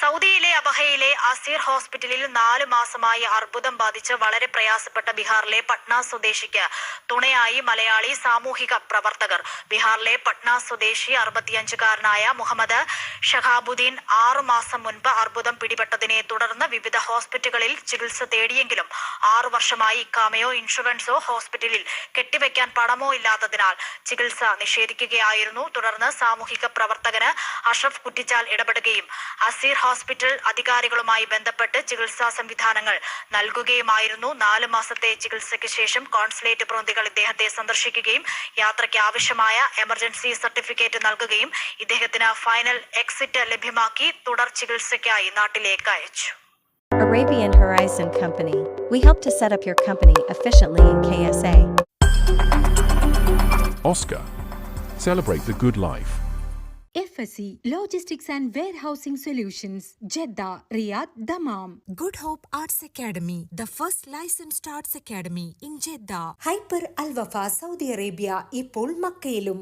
സൗദിയിലെ അബഹയിലെ അസീർ ഹോസ്പിറ്റലിൽ നാലു മാസമായി അർബുദം ബാധിച്ച് വളരെ പ്രയാസപ്പെട്ട ബീഹാറിലെ പട്ന സ്വദേശിക്ക് തുണയായി മലയാളി സാമൂഹിക പ്രവർത്തകർ. ബീഹാറിലെ പട്ന സ്വദേശി അറുപത്തിയഞ്ചുകാരനായ മുഹമ്മദ് ഷഹാബുദ്ദീൻ ആറു മാസം മുൻപ് അർബുദം പിടിപെട്ടതിനെ തുടർന്ന് വിവിധ ഹോസ്പിറ്റലുകളിൽ ചികിത്സ തേടിയെങ്കിലും ആറു വർഷമായി ഇക്കാമയോ ഇൻഷുറൻസോ ഹോസ്പിറ്റലിൽ കെട്ടിവെക്കാൻ പണമോ ഇല്ലാത്തതിനാൽ ചികിത്സ നിഷേധിക്കുകയായിരുന്നു. തുടർന്ന് സാമൂഹിക പ്രവർത്തകന് അഷ്റഫ് കുറ്റിച്ചാൽ ഇടപെടുകയും അസീർ ഹോസ്പിറ്റൽ അധികാരികളുമായി ബന്ധപ്പെട്ട് ചികിത്സാ സംവിധാനങ്ങൾ നൽകുകയുമായിരുന്നു നാല് മാസത്തെ ചികിത്സയ്ക്ക് ശേഷം കോൺസുലേറ്റ് പ്രതിനിധികൾ ഇദ്ദേഹത്തെ സന്ദർശിക്കുകയും യാത്രയ്ക്ക് ആവശ്യമായ എമർജൻസി സർട്ടിഫിക്കറ്റ് നൽകുകയും ഇദ്ദേഹത്തിന് ഫൈനൽ എക്സിറ്റ് ലഭ്യമാക്കി തുടർ ചികിത്സയ്ക്കായി നാട്ടിലേക്ക് അയച്ചു Arabian Horizon Company. We help to set up your company efficiently in KSA. Oscar. Celebrate the good life. FSC Logistics and Warehousing Solutions, Jeddah, Riyadh, Dammam. Good Hope Arts Academy, the first licensed arts academy in Jeddah. Hyper Al Wafa Saudi Arabia ഇപ്പോൾ മക്കയിലും